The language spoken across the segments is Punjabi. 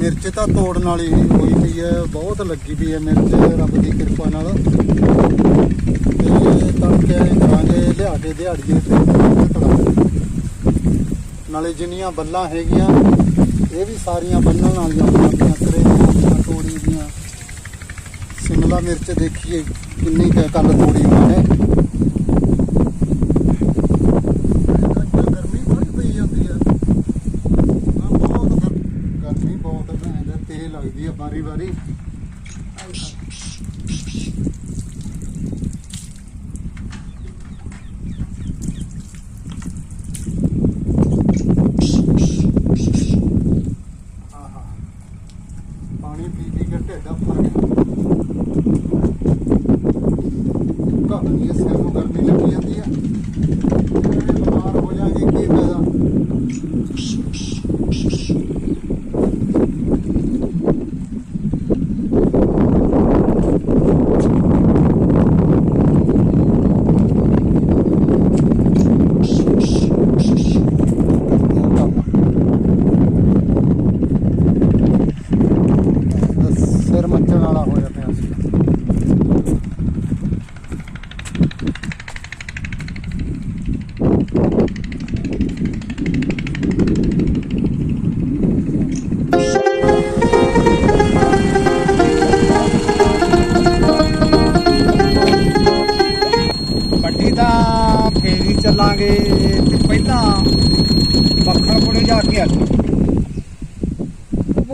ਮਿਰਚ ਤਾਂ ਤੋੜਨ ਵਾਲੀ ਹੀ ਹੋਈ ਪਈ ਹੈ, ਬਹੁਤ ਲੱਗੀ ਪਈ ਹੈ ਮਿਰਚ, ਰੱਬ ਦੀ ਕਿਰਪਾ ਨਾਲ। ਤੇ ਤੜਕੇ ਕਰਾਂਗੇ ਲਿਆ ਕੇ ਦਿਹਾੜੀਏ ਤੇ ਕੜਾਂਗੇ ਨਾਲੇ ਜਿੰਨੀਆਂ ਬੱਲਾਂ ਹੈਗੀਆਂ, ਇਹ ਵੀ ਸਾਰੀਆਂ ਬੰਨਣ ਵਾਲੀਆਂ ਆਪਣੀਆਂ ਕਰੇਲੀਆਂ, ਆਪਣੀਆਂ ਤੋੜੀ ਦੀਆਂ ਸਿਮਲਾ ਮਿਰਚ ਦੇਖੀਏ ਕਿੰਨੀ ਕੁ ਕੱਲ ਤੋੜੀ ਹੋਈ ਹੈ ਗਰਮੀ ਬੜੀ ਪਈ ਜਾਂਦੀ ਹੈ ਹਾਂ ਬਹੁਤ ਗਰ- ਗਰਮੀ ਬਹੁਤ ਭੈਣ ਤੇ ਲੱਗਦੀ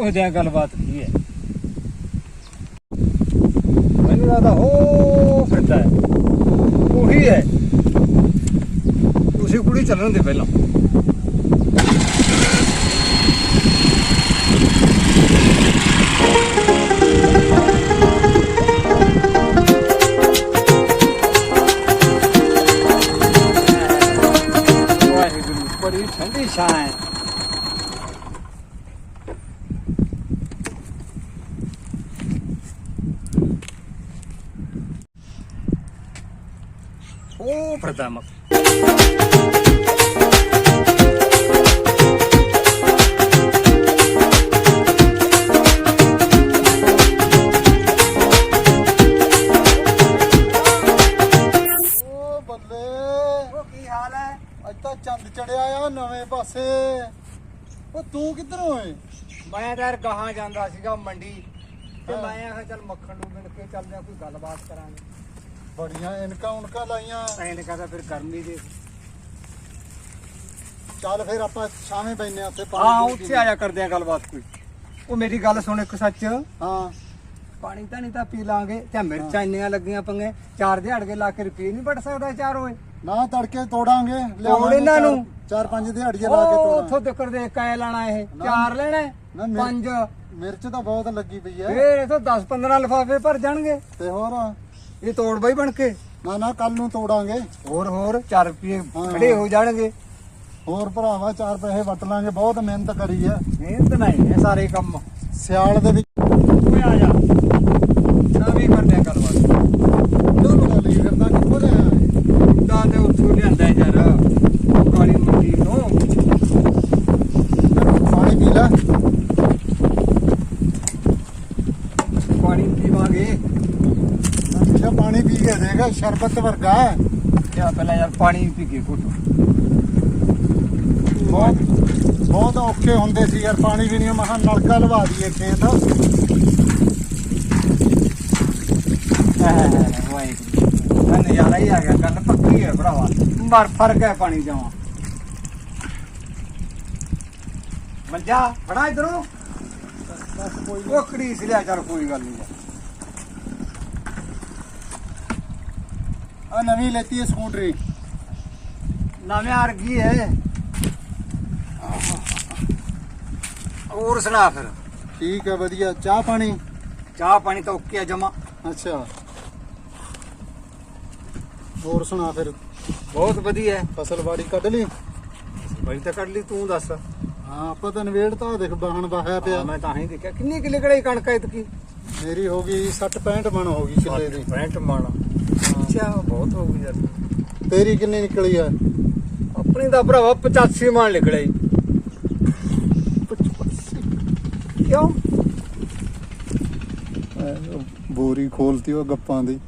ਪੁੱਛਦੇ ਆ ਗੱਲਬਾਤ ਕੀ ਹੈ। ਮੈਨੂੰ ਲੱਗਦਾ ਹੋ ਫਿਰਦਾ ਹੈ। ਉਹੀ ਹੈ। ਤੁਸੀਂ ਕੁੜੀ ਚੱਲਣ ਦੇ ਪਹਿਲਾਂ। ਵਾਹਿਗੁਰੂ, ਬੜੀ ਠੰਡੀ ਛਾਂ ਹੈ। ਪ੍ਰਦਮਕ ਓ ਬੱਲੇ ਉਹ ਕੀ ਹਾਲ ਹੈ ਅੱਜ ਤਾਂ ਚੰਦ ਚੜਿਆ ਆ ਨਵੇਂ ਪਾਸੇ। ਉਹ ਤੂੰ ਕਿੱਧਰੋਂ ਏ ਮੈਂ ਤਾਂ ਯਾਰ ਗਾਹਾਂ ਜਾਂਦਾ ਸੀਗਾ ਮੰਡੀ। ਤੇ। ਮੈਂ ਆਖਿਆ ਚੱਲ ਮੱਖਣ ਨੂੰ ਮਿਲ ਕੇ ਚੱਲਦੇ ਆ ਕੋਈ ਗੱਲਬਾਤ ਕਰਾਂਗੇ। ਬੜੀਆਂ ਇਨਕਾਂ ਉਨਕਾਂ ਲਾਈਆਂ। ਐਂ ਕਹਦਾ ਫਿਰ ਗਰਮੀ ਦੇ। ਚੱਲ ਫਿਰ ਆਪਾਂ ਛਾਵੇਂ ਬੈਨੇ ਉੱਥੇ ਹਾਂ ਉੱਥੇ ਆਇਆ ਕਰਦੇ ਆ ਗੱਲਬਾਤ ਕੋਈ। ਉਹ ਮੇਰੀ ਗੱਲ ਸੁਣ ਇੱਕ ਸੱਚ। ਹਾਂ। ਪਾਣੀ ਤਾਂ ਨਹੀਂ ਤਾਂ ਪੀ ਲਾਂਗੇ। ਤੇ ਆਹ ਮਿਰਚਾਂ ਇੰਨੀਆਂ ਲੱਗੀਆਂ ਪੰਗੇ ਚਾਰ ਦਿਹਾੜ ਕੇ ਲਾ ਕੇ ਰੁਪਏ ਨਹੀਂ ਵੱਟ ਸਕਦਾ ਚਾਰ ਹੋਏ ਨਾ ਤੜਕੇ ਤੋੜਾਂਗੇ ਤੋੜ ਇਹਨਾਂ ਨੂੰ। ਚਾਰ- ਚਾਰ ਪੰਜ ਦਿਹਾੜੀਏ ਲਾ ਕੇ ਉਹ ਤੋੜਾਂਗੇ। ਉੱਥੋਂ ਤੱਕ ਦੇ ਕਾਇ ਲੈਣਾ ਇਹ। ਨਾ। ਚਾਰ ਲੈਣਾ ਹੈ? ਨਾ, ਮਿਰ- ਪੰਜ। ਮਿਰਚ ਤਾਂ ਬਹੁਤ ਲੱਗੀ ਪਈ ਐ ਫੇਰ ਇਥੋਂ 10 15 ਲਿਫਾਫੇ ਭਰ ਜਾਣਗੇ। ਤੇ ਹੋਰ? ਇਹ ਤੋੜ ਬਈ ਬਣ ਕੇ। ਨਾ ਨਾ ਕੱਲ ਨੂੰ ਤੋੜਾਂਗੇ। ਹੋਰ ਹੋਰ 4 ਰੁਪਏ ਹਾਂ। ਖੜੇ ਹੋ ਜਾਣਗੇ। ਹੋਰ ਭਰਾਵਾ ਚਾਰ ਪੈਸੇ ਵਟ ਲਾਂਗੇ। ਬਹੁਤ ਮਿਹਨਤ ਕਰੀ ਐ ਮਿਹਨਤ ਨਹੀਂ ਇਹ ਸਾਰੇ ਕੰਮ। ਸਿਆਲ ਦੇ ਵਿੱਚ ਓਏ ਆ ਜਾ। ਕਰਦੇ ਆ ਗੱਲਬਾਤ ਕਿਉਂ ਬਣਾ ਲਈ ਫਿਰਦਾ ਕਿੱਥੋਂ ਲਿਆ ਇਹ? ਦਾ ਤੇ ਉੱਥੋਂ ਲਿਆਂਦਾ ਯਾਰ ਕਾਲੀ ਮੰਡੀ ਤੋਂ ਪਾਣੀ ਪੀ ਲੈ ਪਾਣੀ ਪੀਵਾਂਗੇ ਅੱਛਾ ਪਾਣੀ ਪੀ ਸ਼ਰਬਤ ਵਰਗਾ ਹੈ। ਯਾ ਪਹਿਲਾਂ ਯਾਰ ਪਾਣੀ ਪੀ ਕੇ ਘੁੱਟ। ਬਹੁਤ ਬਹੁਤ ਔਖੇ ਹੁੰਦੇ ਸੀ ਯਾਰ, ਪਾਣੀ ਵੀ ਨਹੀਂ ਮਹਾਂ ਨਲਕਾ ਲਵਾ ਦਈਏ ਖੇਤ। ਵਾਹਿਗੁਰੂ ਮੈਂ ਨਜ਼ਾਰਾ ਹੀ ਆ ਗਿਆ, ਗੱਲ ਪੱਕੀ ਹੈ ਭਰਾਵਾ। ਪਰ ਫ਼ਰਕ ਹੈ ਪਾਣੀ ਜਾਵਾਂ ਮੰਜਾ ਫੜਾ ਇਧਰੋਂ। ਬਸ ਕੋਈ ਨੀ। ਉਹ ਕੜੀਸ ਲਿਆ, ਚੱਲ ਕੋਈ ਗੱਲ ਨਹੀਂ। ਆ ਨਵੀਂ ਲੈਤੀ ਹੈ ਸਕੂਟਰੀ। ਨਵੇਂ ਆ ਗਈ ਹੈ। ਹੋਰ ਸੁਣਾ ਫਿਰ। ਠੀਕ ਹੈ ਵਧੀਆ। ਚਾਹ ਪਾਣੀ? ਚਾਹ ਪਾਣੀ ਤਾਂ ਓਕੇ ਆ ਜਮਾ। ਅੱਛਾ। ਹੋਰ ਸੁਣਾ ਫਿਰ। ਬਹੁਤ ਵਧੀਆ ਹੈ। ਫਸਲ ਬਾੜੀ ਕੱਢ ਲਈ? ਬੜੀ ਤਾਂ ਕੱਢ ਲਈ ਤੂੰ ਦੱਸ। ਹਾਂ ਆਪਾਂ ਤਾਂ ਨਵੇੜਤਾ ਦੇਖ ਬਾਹਣ ਵਾਹਿਆ ਪਿਆ। ਹਾਂ, ਮੈਂ ਤਾਂ ਹੀ ਦੇਖਿਆ ਕਿੰਨੀ ਕਿੱਲੇ ਕੜਾਈ ਕਣਕ ਐਤਕੀ ਮੇਰੀ ਹੋ ਗਈ 60 65 ਮਣ ਹੋ ਗਈ ਕਿੱਲੇ ਦੀ। ਪੈਂਟ ਮਾਣਾ। ਅੱਛਾ ਬਹੁਤ ਹੋ ਗਈ ਯਾਰ। ਤੇਰੀ ਕਿੰਨੀ ਨਿਕਲੀ ਆ? ਆਪਣੀ ਤਾਂ ਭਰਾਵਾ 85 ਮਣ ਨਿਕਲਿਆ ਈ ਕਿਉਂ? ਬੋਰੀ ਖੋਲਤੀ ਉਹ ਗੱਪਾਂ ਦੀ।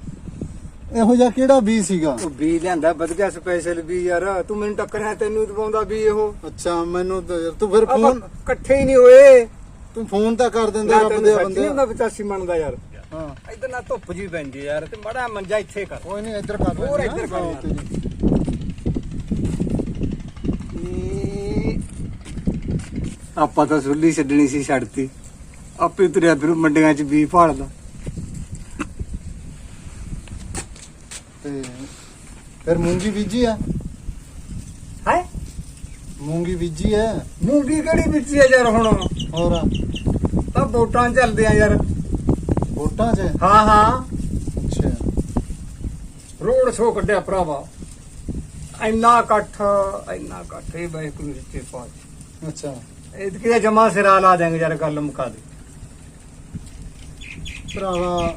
ਇਹੋ ਜਿਹਾ ਕਿਹੜਾ ਬੀ ਸੀਗਾ? ਉਹ ਬੀ ਲਿਆਂਦਾ ਵਧੀਆ ਸਪੈਸ਼ਲ ਬੀ ਯਾਰ। ਤੂੰ ਮੈਨੂੰ ਟੱਕਰਿਆ ਤੈਨੂੰ ਦਵਾਉਂਦਾ ਬੀ ਉਹ ਅੱਛਾ ਮੈਨੂੰ ਤਾਂ ਯਾਰ ਤੂੰ ਫਿਰ ਫੋਨ ਇਕੱਠੇ ਹੀ ਨਹੀਂ ਹੋਏ। ਤੂੰ ਫੋਨ ਤਾਂ ਕਰ ਦਿੰਦਾ ਰੱਬ ਦੇ ਬੰਦੇ। ਮੈਂ 85 ਮੰਨਦਾ ਯਾਰ। ਹਾਂ। ਇਧਰ ਨਾ ਧੁੱਪ ਜੀ ਪੈਂਦੀ ਯਾਰ ਤੇ ਮੜਾ ਮੰਜਾ ਇੱਥੇ ਕਰ। ਕੋਈ ਨਹੀਂ ਇੱਧਰ ਕਰ ਹੋਰ ਇੱਧਰ ਕਰ। ਆਪਾਂ ਤਾਂ ਸੁੱਲੀ ਛੱਡਣੀ ਸੀ ਛੱਡਤੀ ਆਪੇ ਤੁਰਿਆ ਫਿਰੂ ਮੰਡੀਆਂ 'ਚ ਬੀ ਭਾਲਦਾ ਤੇ ਫਿਰ ਮੂੰਗੀ ਬੀਜੀ ਆ? ਹੈ? ਮੂੰਗੀ ਬੀਜੀ ਐ ਮੂੰਗੀ ਕਿਹੜੀ ਵਿੱਚ ਹੈ ਯਾਰ ਹੁਣ? ਹੋਰ? ਤਾਂ ਵੋਟਾਂ ਚੱਲਦੇ ਆ ਯਾਰ। ਵੋਟਾਂ 'ਚ? ਹਾਂ ਹਾਂ। ਅੱਛਾ। ਰੋਡ ਸ਼ੋ ਕੱਢਿਆ ਭਰਾਵਾ। ਇੰਨਾ ਇਕੱਠ ਇੰਨਾ ਇਕੱਠ। ਇਹ ਬਾਈ ਕੋਈ ਰਿਸ਼ਤੇ ਪਾਜ ਅੱਛਾ। ਇਹ ਕਿਹਦਾ ਜਮਾ ਸਿਰਾ ਲਾ ਦੇਂਗੇ ਯਾਰ ਗੱਲ ਮੁਕਾ ਦੇ। ਭਰਾਵਾ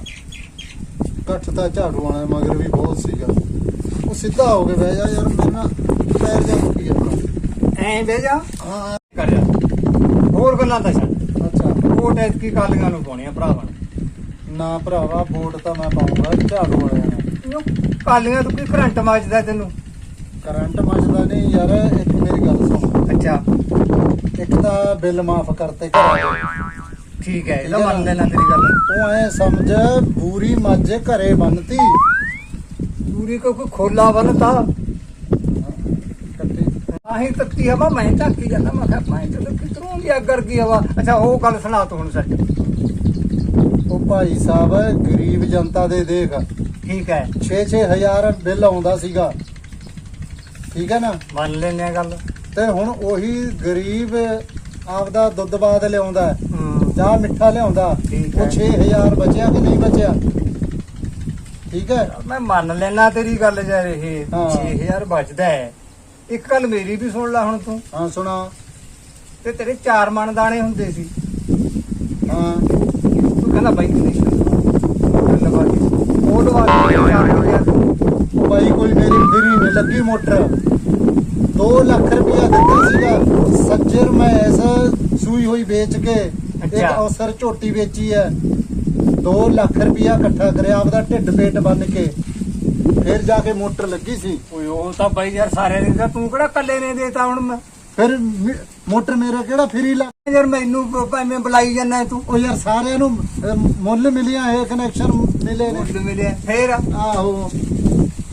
ਕੱਠ ਤਾਂ ਝਾੜੂ ਵਾਲੇ ਮਗਰ ਵੀ ਬਹੁਤ ਸੀਗਾ। ਉਹ ਸਿੱਧਾ ਹੋ ਕੇ ਬਹਿ ਜਾ ਯਾਰ ਮੇਰੇ ਨਾਲ ਪੈਰ ਜਾ ਕੀ ਆ ਐਂ ਬਹਿ ਜਾ। ਹਾਂ। ਕਰ ਯਾਰ। ਹੋਰ ਗੱਲਾਂ ਤਾਂ ਛੱਡ। ਅੱਛਾ। ਵੋਟ ਐਤਕੀ ਕਾਲੀਆਂ ਨੂੰ ਪਾਉਣੀ ਆ ਭਰਾਵਾ ਨੇ। ਨਾ ਭਰਾਵਾ ਵੋਟ ਤਾਂ ਮੈਂ ਪਾਉਂਗਾ ਝਾੜੂ ਵਾਲਿਆਂ ਨੂੰ? ਕਾਲੀਆਂ ਤੋਂ ਕੀ ਕਰੰਟ ਵੱਜਦਾ ਤੈਨੂੰ? ਕਰੰਟ ਮੱਚਦਾ ਨਹੀਂ ਯਾਰ ਇੱਕ ਮੇਰੀ ਗੱਲ ਸੁਣ। ਅੱਛਾ। ਇੱਕ ਤਾਂ ਬਿੱਲ ਮਾਫ ਕਰਤੇ ਘਰ ਠੀਕ ਹੈ ਇਹਦਾ ਮੰਨ? ਲੈਣਾ ਤੇਰੀ ਗੱਲ। ਉਹ ਐ ਸਮਝ ਬੂਰੀ ਮੱਝ ਘਰੇ ਬੰਨਤੀ। ਪੂਰੀ ਕੋ ਕੋਈ ਖੋਲਾ ਬੰਨਤਾ। ਕੱਟੀ। ਆਹੀ ਤੱਤੀ ਹਵਾ ਮੈਂ ਝਾਕੀ ਜਾਂਦਾ ਮੈਂ ਕਿਹਾ ਮੈਂ ਤੇ ਕਿਤਰੋਂ ਦੀ ਅਗਰ ਕੀ ਹਵਾ। ਅੱਛਾ ਉਹ ਗੱਲ ਸੁਣਾ ਤੂੰ ਹੁਣ ਸੱਚ। ਉਹ ਭਾਈ ਸਾਹਿਬ ਗਰੀਬ ਜਨਤਾ ਦੇ ਦੇਖ। ਠੀਕ ਹੈ। 6-6000 ਬਿੱਲ ਆਉਂਦਾ ਸੀਗਾ। ਠੀਕ ਹੈ ਨਾ? ਮੰਨ ਲੈਨੇ ਆ ਗੱਲ। ਤੇ ਹੁਣ ਉਹੀ ਗਰੀਬ ਆਪਦਾ ਦੁੱਧ ਬਾਦ ਲਿਆਉਂਦਾ। ਹੈ, ਹੂੰ ਚਾਹ ਮਿੱਠਾ ਲਿਆਉਂਦਾ। ਠੀਕ ਉਹ ਹੈ। 6000 ਬਚਿਆ ਕਿ ਨਹੀਂ ਬਚਿਆ? ਠੀਕ ਹੈ? ਮੈਂ ਮੰਨ ਲੈਣਾ ਤੇਰੀ ਗੱਲ ਯਾਰ ਇਹ। ਹਾਂ। 6000 ਬਚਦਾ ਹੈ। ਇੱਕ ਗੱਲ ਮੇਰੀ ਵੀ ਸੁਣ ਲੈ ਹੁਣ ਤੂੰ। ਹਾਂ ਸੁਣਾ। ਤੇ ਤੇਰੇ ਚਾਰ ਮਣ ਦਾਣੇ ਹੁੰਦੇ ਸੀ। ਹਾਂ। ਤੂੰ ਕਹਿੰਦਾ ਬਾਈ ਨਹੀਂ ਗੱਲ ਬਾਤ ਉਹ ਲਵਾ ਕੇ ਚਾਰ ਹੋ ਗਿਆ ਉਹ ਬਾਈ ਕੋਈ ਮੇਰੀ ਫਿਰੀ ਨਹੀਂ ਲੱਗੀ ਮੋਟਰ। 2 ਲੱਖ ਰੁਪਇਆ ਦਿੱਤਾ ਸੀਗਾ। ਸੱਜਰ ਮੈਂ ਐਸਾ ਸੂਈ ਹੋਈ ਵੇਚ ਕੇ ਇੱਕ ਅੱਛਾ। ਅਵਸਰ ਝੋਟੀ ਵੇਚੀ ਹੈ। 2 ਲੱਖ ਰੁਪਇਆ ਇਕੱਠਾ ਕਰਿਆ ਆਪਦਾ ਢਿੱਡ ਪੇਟ ਬੰਨ ਕੇ। ਫਿਰ ਜਾ ਕੇ ਮੋਟਰ ਲੱਗੀ ਸੀ। ਓਏ ਉਹ ਤਾਂ ਬਾਈ ਯਾਰ ਸਾਰਿਆਂ ਨੇ ਦਿੱਤਾ। ਤੂੰ ਕਿਹੜਾ ਕੱਲੇ ਨੇ ਦੇਤਾ ਹੁਣ ਮੈਂ? ਫਿਰ ਮਿ- ਮੋਟਰ ਮੇਰਾ ਕਿਹੜਾ ਫਰੀ ਲਾ ਯਾਰ ਮੈਨੂੰ ਭਾਵੇਂ ਬੁਲਾਈ ਜਾਂਦਾ ਤੂੰ। ਉਹ ਯਾਰ ਸਾਰਿਆਂ ਨੂੰ ਅਹ, ਮੁੱਲ ਮਿਲਿਆ ਇਹ ਕਨੈਕਸ਼ਨ ਮਿਲੇ ਨੇ। ਮਿਲਿਆ ਫੇਰ? ਆਹੋ।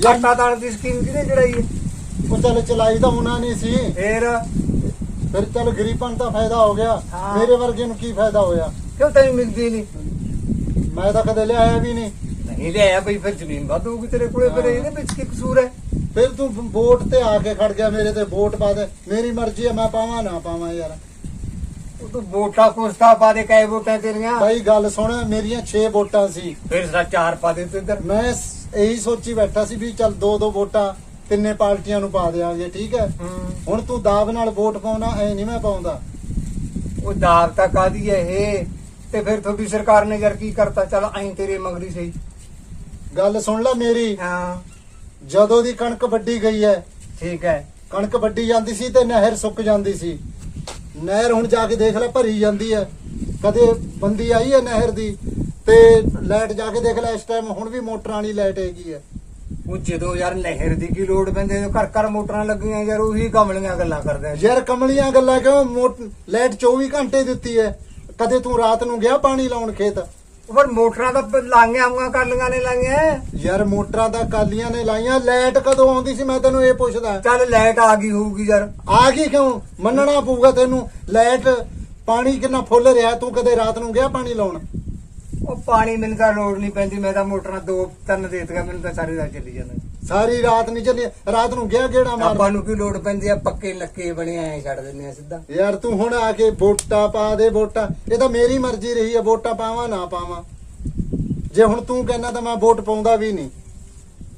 ਆਟਾ ਦਾਣ ਦੀ ਸਕੀਮ ਕਿਹਨੇ ਚੜਾਈ ਹੈ? ਉਹ ਚੱਲ ਚਲਾਈ ਤਾਂ ਉਹਨਾਂ ਨੇ ਸੀ। ਫੇਰ? ਫਿਰ ਚੱਲ ਗਰੀਬਾਂ ਨੂੰ ਤਾਂ ਫਾਇਦਾ ਹੋ ਗਿਆ। ਹਾਂ। ਮੇਰੇ ਵਰਗੇ ਨੂੰ ਕੀ ਫਾਇਦਾ ਹੋਇਆ? ਕਿਉਂ ਤੈਨੂੰ ਮਿਲਦੀ ਨਹੀਂ? ਮੈਂ ਤਾਂ ਕਦੇ ਲਿਆਇਆ ਵੀ ਨਹੀਂ। ਨਹੀਂ ਲਿਆਇਆ ਬਈ ਫਿਰ ਜ਼ਮੀਨ ਵਾਧੂਗੀ ਤੇਰੇ ਕੋਲੇ ਫਿਰ ਹਾਂ। ਇਹਦੇ ਵਿੱਚ ਕੀ ਕਸੂਰ ਹੈ? ਫਿਰ ਤੂੰ ਵੋਟ ਤੇ ਆ ਕੇ ਖੜ ਗਿਆ ਮੇਰੇ ਤੇ ਵੋਟ ਪਾ ਦੇ। ਮੇਰੀ ਮਰਜ਼ੀ ਹੈ ਮੈਂ ਪਾਵਾਂ ਨਾ ਪਾਵਾਂ ਯਾਰ। ਉਹ ਤੂੰ ਵੋਟਾਂ ਕੋਸਤਾ ਪਾ ਦੇ ਕਈ ਵੋਟਾਂ ਤੇਰੀਆਂ। ਬਾਈ ਗੱਲ ਸੁਣ ਮੇਰੀਆਂ 6 ਵੋਟਾਂ ਸੀ। ਫਿਰ ਸਾ ਚਾਰ ਪਾ ਦੇ ਤੂੰ ਇੱਧਰ। ਮੈਂ ਇਹੀ ਸੋਚੀ ਬੈਠਾ ਸੀ ਵੀ ਚੱਲ ਦੋ ਦੋ ਵੋਟਾਂ ਤਿੰਨੇ ਪਾਰਟੀਆਂ ਨੂੰ ਪਾ ਦਿਆਂਗੇ ਠੀਕ ਹੈ। ਹੁਣ ਤੂੰ ਦਾਬ ਨਾਲ ਵੋਟ ਪਾਉਣਾ ਐ ਨਹੀਂ ਮੈਂ ਪਾਉਂਦਾ। ਉਹ ਦਾਬ ਤਾਂ ਕਾਦੀ ਹੈ ਇਹ? ਤੇ ਫਿਰ ਤੁਹਾਡੀ ਸਰਕਾਰ ਨੇ ਯਾਰ ਕੀ ਕਰਤਾ? ਚੱਲ ਐਂ ਤੇਰੇ ਮੰਗਰੀ ਸਹੀ। ਗੱਲ ਸੁਣ ਲੈ ਮੇਰੀ। ਹਾਂ। ਜਦੋਂ ਦੀ ਕਣਕ ਵੱਢੀ ਗਈ ਹੈ ਠੀਕ ਹੈ। ਕਣਕ ਵੱਢੀ ਜਾਂਦੀ ਸੀ ਤੇ ਨਹਿਰ ਸੁੱਕ ਜਾਂਦੀ ਸੀ। ਨਹਿਰ ਹੁਣ ਜਾ ਕੇ ਦੇਖ ਲੈ ਭਰੀ ਜਾਂਦੀ ਹੈ। ਕਦੇ ਬੰਦੀ ਆਈ ਹੈ ਨਹਿਰ ਦੀ ਤੇ ਲਾਈਟ ਜਾ ਕੇ ਦੇਖ ਲੈ ਇਸ ਟਾਈਮ ਹੁਣ ਵੀ ਮੋਟਰਾਂ ਵਾਲੀ ਲਾਈਟ ਹੈਗੀ ਹੈ। ਉਹ ਜਦੋਂ ਯਾਰ ਨਹਿਰ ਦੀ ਕੀ ਲੋੜ ਪੈਂਦੇ ਘਰ ਘਰ ਮੋਟਰਾਂ ਲੱਗੀਆਂ ਯਾਰ ਉਹੀ ਕਮਲੀਆਂ ਗੱਲਾਂ ਕਰਦੇ ਆ। ਯਾਰ ਕਮਲੀਆਂ ਗੱਲਾਂ ਕਿਉਂ? ਲਾਈਟ 24 ਘੰਟੇ ਦਿੱਤੀ ਹੈ। ਕਦੇ ਤੂੰ ਰਾਤ ਨੂੰ ਗਿਆ ਪਾਣੀ ਲਾਉਣ ਖੇਤ? ਫਿਰ ਮੋਟਰਾਂ ਤਾਂ ਲਾਂਗੀਆਂ ਆਉਂਗਾ ਕਰਲੀਆਂ ਨੇ ਲਾਂਗੀਆਂ ਯਾਰ ਮੋਟਰਾਂ ਦਾ ਕਾਲੀਆਂ ਨੇ ਲਾਈਆਂ ਲਾਈਟ ਕਦੋਂ ਆਉਂਦੀ ਸੀ? ਮੈਂ ਤੈਨੂੰ ਇਹ ਪੁੱਛਦਾ। ਚੱਲ ਲਾਈਟ ਆ ਗਈ ਹੋਊਗੀ ਯਾਰ। ਆ ਗਈ ਕਿਉਂ? ਮੰਨਣਾ ਪਊਗਾ ਤੈਨੂੰ। ਲਾਈਟ ਪਾਣੀ ਕਿੰਨਾ ਫੁੱਲ ਰਿਹਾ ਤੂੰ ਕਦੇ ਰਾਤ ਨੂੰ ਗਿਆ ਪਾਣੀ ਲਾਉਣ? ਉਹ ਪਾਣੀ ਮੈਨੂੰ ਤਾਂ ਲੋੜ ਨਹੀਂ ਪੈਂਦੀ ਮੈਂ ਤਾਂ ਮੋਟਰਾਂ ਦੋ ਤਿੰਨ ਦੇ ਦਿੱਤੀਆਂ ਮੈਨੂੰ ਤਾਂ ਸਾਰੀ ਰਾਤ ਚੱਲੀ ਜਾਂਦਾ। ਸਾਰੀ ਰਾਤ ਨਹੀਂ ਚੱਲੀ ਰਾਤ ਨੂੰ ਗਿਆ ਗੇੜਾ ਮਾਰ ਆਪਾਂ ਨੂੰ ਕੀ ਲੋੜ ਪੈਂਦੀ ਆ? ਪੱਕੇ ਲੱਕੇ ਬਣੇ ਐ ਛੱਡ ਦਿੰਦੇ ਆ ਸਿੱਧਾ। ਯਾਰ ਤੂੰ ਹੁਣ ਆ ਕੇ ਵੋਟਾਂ ਪਾ ਦੇ ਵੋਟਾਂ। ਇਹ ਤਾਂ ਮੇਰੀ ਮਰਜ਼ੀ ਰਹੀ ਹੈ ਵੋਟਾਂ ਪਾਵਾਂ ਨਾ ਪਾਵਾਂ। ਜੇ ਹੁਣ ਤੂੰ ਕਹਿੰਦਾ ਤਾਂ ਮੈਂ ਵੋਟ ਪਾਉਂਦਾ ਵੀ ਨਹੀਂ।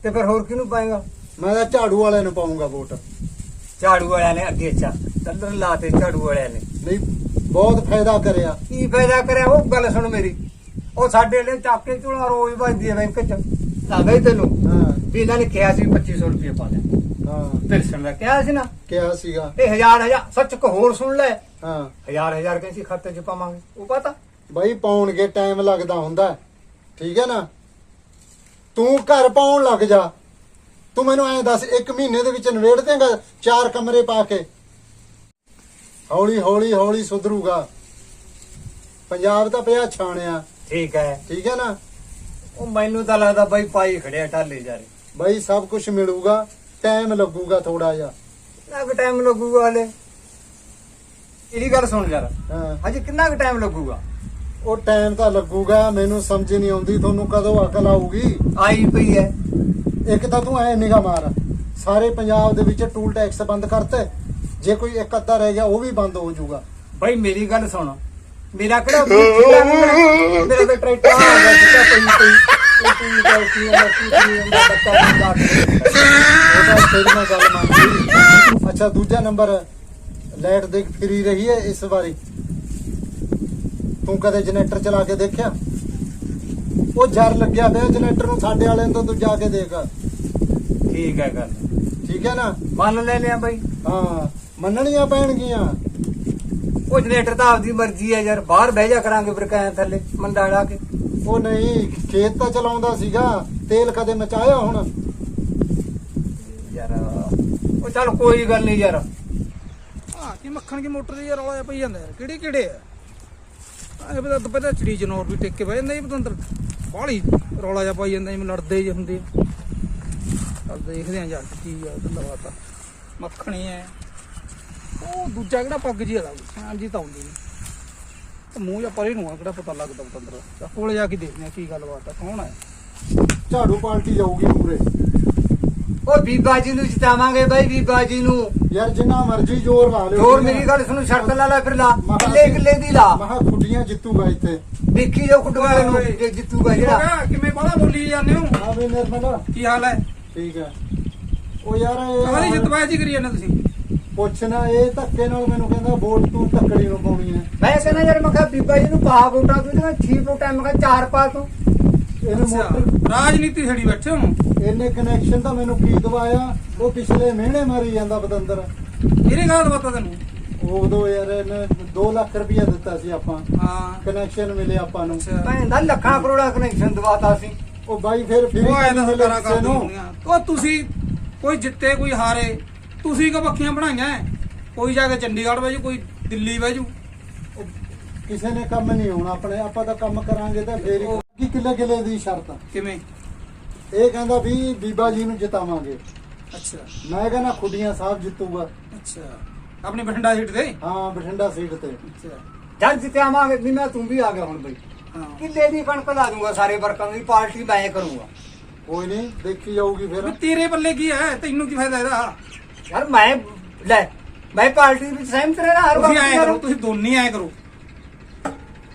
ਤੇ ਫਿਰ ਹੋਰ ਕਿਹਨੂੰ ਪਾਏਗਾ? ਮੈਂ ਤਾਂ ਝਾੜੂ ਵਾਲਿਆਂ ਨੂੰ ਪਾਉਂਗਾ ਵੋਟ। ਝਾੜੂ ਵਾਲਿਆਂ ਨੇ ਅੱਗੇ ਚਾ ਤੰਦਰ ਲਾਤੇ ਝਾੜੂ ਵਾਲਿਆਂ ਨੇ। ਨਹੀਂ ਬਹੁਤ ਫਾਇਦਾ ਕਰਿਆ। ਕੀ ਫਾਇਦਾ ਕਰਿਆ? ਉਹ ਗੱਲ ਸੁਣ ਮੇਰੀ। ਉਹ ਸਾਡੇ ਲਈ ਚੱਕ ਕੇ ਝੋਲਾ ਰੋਜ਼ ਵੱਜਦੀ ਹੈ ਬੈਂਕ ਚ। ਲੱਗਾ ਹੀ ਤੈਨੂੰ। ਹਾਂ। ਵੀ ਇਹਨਾਂ ਨੇ ਕਿਹਾ ਸੀ 2500 ਰੁਪਏ ਪਾ ਲੈ ਹਾਂ। ਪਿਲਸਣ ਦਾ ਕਿਹਾ ਸੀ ਨਾ? ਕਿਹਾ ਸੀਗਾ। ਤੇ ਹਜ਼ਾਰ ਹਜ਼ਾਰ ਸੱਚ ਕੋ ਹੋਰ ਸੁਣ ਲੈ। ਹਾਂ। ਹਜ਼ਾਰ ਹਜ਼ਾਰ ਕਹਿੰਦੀ ਖਾਤੇ 'ਚ ਪਾਵਾਂਗੇ। ਉਹ ਪਤਾ। ਬਾਈ ਪਾਉਣਗੇ ਟਾਈਮ ਲੱਗਦਾ ਹੁੰਦਾ। ਠੀਕ ਹੈ ਨਾ? ਤੂੰ ਘਰ ਪਾਉਣ ਲੱਗ ਜਾ। ਤੂੰ ਮੈਨੂੰ ਐਂ ਦੱਸ ਇੱਕ ਮਹੀਨੇ ਦੇ ਵਿੱਚ ਨਵੇੜ ਦੇਂਗਾ ਚਾਰ ਕਮਰੇ ਪਾ ਕੇ? ਹੌਲੀ ਹੌਲੀ ਹੌਲੀ ਸੁਧਰੂਗਾ। ਪੰਜਾਬ ਤਾਂ ਪਿਆ ਛਾਣਿਆ। ਠੀਕ ਹੈ। ਠੀਕ ਹੈ ਨਾ? ਉਹ ਮੈਨੂੰ ਤਾਂ ਲੱਗਦਾ ਬਾਈ ਪਾਈ ਖੜਿਆ ਟਾਲੇ ਜਾ ਰਹੇ। ਬਾਈ ਸਭ ਕੁਝ ਮਿਲੂਗਾ ਟਾਈਮ ਲੱਗੂਗਾ ਥੋੜਾ ਜਿਹਾ। ਕਿੰਨਾ ਕੁ ਟਾਈਮ ਲੱਗੂਗਾ ਹਲੇ? ਇਹਦੀ ਗੱਲ ਸੁਣ ਯਾਰ। ਹਾਂ। ਹਜੇ ਕਿੰਨਾ ਕੁ ਟਾਈਮ ਲੱਗੂਗਾ? ਉਹ ਟਾਈਮ ਤਾਂ ਲੱਗੂਗਾ ਮੈਨੂੰ ਸਮਝ ਨਹੀਂ ਆਉਂਦੀ ਤੁਹਾਨੂੰ ਕਦੋਂ ਅਕਲ ਆਊਗੀ। ਆਈ ਪਈ ਹੈ। ਇੱਕ ਤਾਂ ਤੂੰ ਐ ਨਿਗਾ ਮਾਰ ਸਾਰੇ ਪੰਜਾਬ ਦੇ ਵਿੱਚ ਟੂਲ ਟੈਕਸ ਬੰਦ ਕਰਤੇ ਜੇ ਕੋਈ ਇੱਕ ਅੱਧਾ ਰਹਿ ਗਿਆ ਉਹ ਵੀ ਬੰਦ ਹੋ ਜਾਊਗਾ। ਬਾਈ ਮੇਰੀ ਗੱਲ ਸੁਣ। ਮੇਰਾ ਕਿਹੜਾ ਮੇਰਾ ਤਾਂ ਟਰੈਕਟਰ ਆ ਗਿਆ ਜਿੱਦਾਂ ਪਈ ਪਈ। ਤੂੰ ਹੁੰਦਾ ਬੱਚਾ ਗੱਲ ਮੰਨਦੀ ਅੱਛਾ ਦੂਜਾ ਨੰਬਰ ਲਾਈਟ ਦੇਖ ਫਰੀ ਰਹੀ ਹੈ ਇਸ ਵਾਰੀ। ਤੂੰ ਕਦੇ ਜਨਰੇਟਰ ਚਲਾ ਕੇ ਦੇਖਿਆ? ਉਹ ਜਰ ਲੱਗਿਆ ਪਿਆ ਜਨਰੇਟਰ ਨੂੰ ਸਾਡੇ ਵਾਲੇ ਤੋਂ ਤੂੰ ਜਾ ਕੇ ਦੇਖ। ਠੀਕ ਹੈ ਗੱਲ। ਠੀਕ ਹੈ ਨਾ? ਮੰਨ ਲੈ ਲਿਆ ਬਾਈ। ਹਾਂ ਮੰਨਣੀਆਂ ਪੈਣਗੀਆਂ। ਉਹ ਜਨਰੇਟਰ ਤਾਂ ਆਪਦੀ ਮਰਜ਼ੀ ਹੈ ਯਾਰ ਬਾਹਰ ਬਹਿ ਜਾ ਕਰਾਂਗੇ ਫਿਰ ਕਹਿ ਥੱਲੇ ਮੰਡਾ ਲਾ ਕੇ। ਉਹ ਨਹੀਂ ਖੇਤ ਤਾਂ ਚਲਾਉਂਦਾ ਸੀਗਾ ਤੇਲ ਕਦੇ ਮਚਾਇਆ ਹੁਣ? ਯਾਰ ਉਹ ਚੱਲ ਕੋਈ ਗੱਲ ਨਹੀਂ ਯਾਰ। ਹਾਂ ਕੀ ਮੱਖਣ ਕੀ ਮੋਟਰ ਦੀ ਯਾਰ ਰੌਲਾ ਜਿਹਾ ਪਈ ਜਾਂਦਾ ਯਾਰ ਕਿਹੜੇ ਕਿਹੜੇ ਆ? ਆਏ ਪਤਾ ਪਹਿਲਾਂ ਚੜੀ ਜਨੌਰ ਵੀ ਟਿਕ ਕੇ ਬਹਿ ਜਾਂਦਾ ਜੀ ਪਤੰਦਰ। ਬਾਹਲੀ ਰੌਲਾ ਜਿਹਾ ਪਾਈ ਜਾਂਦਾ ਜਿਵੇਂ ਲੜਦੇ ਜਿਹੇ ਹੁੰਦੇ ਆ। ਚੱਲ ਦੇਖਦੇ ਆ ਜਾ ਕੇ ਆ ਲਵਾਤਾ ਮੱਖਣੀ ਐ। ਉਹ ਦੂਜਾ ਕਿਹੜਾ ਪੱਗ ਜੀ ਵਾਲਾ ਸ਼ਾਨ ਜੀ ਤਾਂ ਆਉਂਦੀ ਨਹੀਂ ਮੂੰਹ ਜਾਂ ਪਰੇ ਨੂੰ ਆ ਕਿਹੜਾ ਪਤਾ ਲੱਗਦਾ ਪਤੰਦਰ ਕੋਲੇ ਜਾ ਕੇ ਦੇਖਦੇ ਆ ਕੀ ਗੱਲਬਾਤ ਆ ਕੌਣ ਹੈ ਝਾੜੂ ਪਾਲਟੀ ਜਾਊਗੀ ਪੂਰੇ ਉਹ ਬੀਬਾ ਜੀ ਨੂੰ ਜਿਤਾਵਾਂਗੇ ਬਾਈ ਬੀਬਾ ਜੀ ਨੂੰ। ਯਾਰ ਜਿੰਨਾ ਮਰਜ਼ੀ ਜ਼ੋਰ ਲਾ ਲਿਓ ਹੋਰ ਮੇਰੀ ਗੱਲ ਸੁਣੋ ਸ਼ਰਤ ਲਾ ਲੈ ਫਿਰ ਲਾ। ਕਿੱਲੇ ਕਿੱਲੇ ਦੀ ਲਾ। ਮਹਾ ਖੁੱਡੀਆਂ ਜਿੱਤੂਗਾ ਇੱਥੇ। ਦੇਖੀ ਜੋ ਕੁੱਟਵਾ ਨੂੰ ਜੇ ਜਿੱਤੂਗਾ ਜਿਹੜਾ। ਕਿਵੇਂ ਬਾਹਲਾ ਬੋਲੀ ਜਾਂਦੇ ਹੋ? ਆ ਵੀ ਨਿਰਮਲ। ਕੀ ਹਾਲ ਹੈ? ਠੀਕ ਹੈ। ਉਹ ਯਾਰ ਇਹ ਜਿੱਤਵਾਇਆ ਜੀ ਕਰੀ ਜਾਂਦੇ ਤੁਸੀਂ? ਪੁੱਛਣਾ ਇਹ ਧੱਕੇ ਨਾਲ ਮੈਨੂੰ ਕਹਿੰਦਾ ਵੋਟ ਤੂੰ ਤੱਕੜੀ ਨੂੰ ਪਾਉਣੀ ਹੈ। ਮੈਂ ਕਹਿੰਦਾ ਯਾਰ ਮੈਂ ਕਿਹਾ ਬੀਬਾ ਜੀ ਨੂੰ ਪਾ ਵੋਟਾਂ ਤੂੰ ਤੇ ਠੀਕ ਵੋਟਾਂ ਮੈਂ ਕਿਹਾ ਚਾਰ ਪਾ ਤੂੰ। ਇਹਨੇ ਮੋਟਰ ਰਾਜਨੀਤੀ ਛੜੀ ਬੈਠੇ ਹੋ। ਇਹਨੇ ਕਨੈਕਸ਼ਨ ਤਾਂ ਮੈਨੂੰ ਕੀ ਦਵਾਇਆ ਉਹ ਪਿਛਲੇ ਮਹੀਨੇ ਮਾਰੀ ਜਾਂਦਾ ਬਦੰਦਰ। ਇਹਨੇ ਗੱਲ ਬਤਾ ਤੈਨੂੰ। ਉਦੋਂ ਯਾਰ ਇਹਨੇ 2 ਲੱਖ ਰੁਪਇਆ ਦਿੱਤਾ ਸੀ ਆਪਾਂ। ਹਾਂ। ਕਨੈਕਸ਼ਨ ਮਿਲੇ ਆਪਾਂ ਨੂੰ। ਭੈਣ ਦਾ ਲੱਖਾਂ ਕਰੋੜਾਂ ਕਨੈਕਸ਼ਨ ਦਵਾਤਾ ਸੀ। ਉਹ ਬਾਈ ਫਿਰ ਫਿਰ ਉਹ ਐ ਕਰਦੀਆਂ ਹੁੰਦੀਆਂ। ਉਹ ਤੁਸੀਂ ਕੋਈ ਜਿੱਤੇ ਕੋਈ ਹਾਰੇ ਤੁਸੀਂ ਕੋ ਪੱਖੀਆਂ ਬਣਾਈਆਂ? ਕੋਈ ਜਾ ਕੇ ਚੰਡੀਗੜ੍ਹ ਵਜੂ ਕੋਈ ਦਿੱਲੀ ਵਜੂ ਕਿਸੇ ਨੇ ਕੰਮ ਨਹੀਂ ਹੋਣਾ ਆਪਣੇ ਆਪਾਂ ਤਾਂ ਕੰਮ ਕਰਾਂਗੇ ਤਾਂ ਫੇਰ ਹੀ ਕੀ ਕਿੱਲੇ ਕਿੱਲੇ ਦੀ ਸ਼ਰਤ ਕਿਵੇਂ? ਇਹ ਕਹਿੰਦਾ ਵੀ ਬੀਬਾ ਜੀ ਨੂੰ ਜਿਤਾਵਾਂਗੇ। ਅੱਛਾ। ਮੈਂ ਕਹਿੰਦਾ ਖੁੱਡੀਆਂ ਸਾਹਿਬ ਜਿੱਤੂਗਾ। ਅੱਛਾ। ਆਪਣੀ ਬਠਿੰਡਾ ਸੀਟ ਤੇ? ਹਾਂ ਬਠਿੰਡਾ ਸੀਟ ਤੇ। ਅੱਛਾ। ਜਦ ਜਿੱਤਿਆਵਾਂਗੇ ਵੀ ਮੈਂ ਤੂੰ ਵੀ ਆ ਗਿਆ ਹੁਣ ਬਈ। ਹਾਂ। ਕਿੱਲੇ ਦੀ ਕਣਕ ਲਾ ਦੂੰਗਾ ਸਾਰੇ ਵਰਕਾਂ ਦੀ ਪਾਰਟੀ ਮੈਂ ਕਰੂੰਗਾ। ਕੋਈ ਨਹੀਂ ਦੇਖੀ ਜਾਊਗੀ ਫਿਰ। ਤੇਰੇ ਪੱਲੇ ਕੀ ਐ? ਤੈਨੂੰ ਕੀ ਫਾਇਦਾ ਇਹਦਾ? ਯਾਰ ਮੈਂ ਲੈ ਮੈਂ ਪਾਰਟੀ ਵਿੱਚ ਸਹਿਮਤ ਰਹਿਣਾ ਹਰ ਤੁਸੀਂ ਐ ਕਰੋ। ਤੁਸੀਂ ਦੋਨੇ ਐ ਕਰੋ।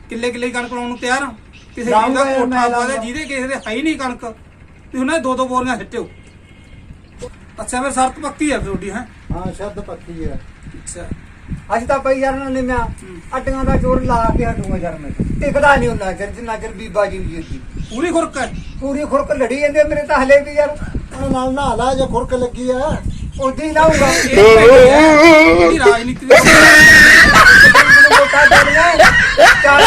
ਕਿੱਲੇ ਕਿੱਲੇ ਕਣਕ ਲਾਉਣ ਨੂੰ ਤਿਆਰ ਆ। ਕਿਸੇ ਦਾ ਯਾਰ, ਮੈਂ ਕੋਠਾ ਪਾ ਦੇ ਲਾਊਂਗਾ। ਜਿਹਦੇ ਕਿਸੇ ਦੇ ਹੈ ਹੀ ਨਹੀਂ ਕਣਕ। ਤੁਸੀਂ ਉਹਨਾਂ ਦੇ ਦੋ ਦੋ ਬੋਰੀਆਂ ਸਿੱਟਿਓ। ਅੱਛਾ ਫਿਰ ਸ਼ਰਤ ਪੱਕੀ ਆ ਤੁਹਾਡੀ ਹੈ? ਹਾਂ ਸ਼ਰਤ ਪੱਕੀ ਹੈ ਅੱਛਾ। ਅੱਜ ਤਾਂ ਪਈ ਯਾਰ ਨਾ ਮੈਂ ਅੱਡੀਆਂ ਦਾ ਜ਼ੋਰ ਲਾ ਕੇ ਹਟੂਗਾ ਯਾਰ ਮੈਂ। ਟਿਕਦਾ ਨਹੀਂ ਹੁੰਦਾ ਚਿਰ ਜਿੰਨਾ ਚਿਰ ਬੀਬਾ ਜੀ ਦੀ ਜਿੱਤੀ ਪੂਰੀ ਖੁਰਕ ਹੈ। ਪੂਰੀ ਖੁਰਕ ਲੜੀ ਜਾਂਦੇ ਮੇਰੇ ਤਾਂ ਹਲੇ ਵੀ ਯਾਰ। ਉਹ ਨਾਲ ਨਾ ਲਾ ਜੇ ਖੁਰਕ ਲੱਗੀ ਆ। ਉਦੀ ਲਾਉਂਗਾ ਇਹ ਪੈਣੀ ਹੈ ਇਹਦੀ ਰਾਜਨੀਤੀ ਦੇ ਵੋਟਾਂ ਦੇਣੀਆਂ ਚਾਰ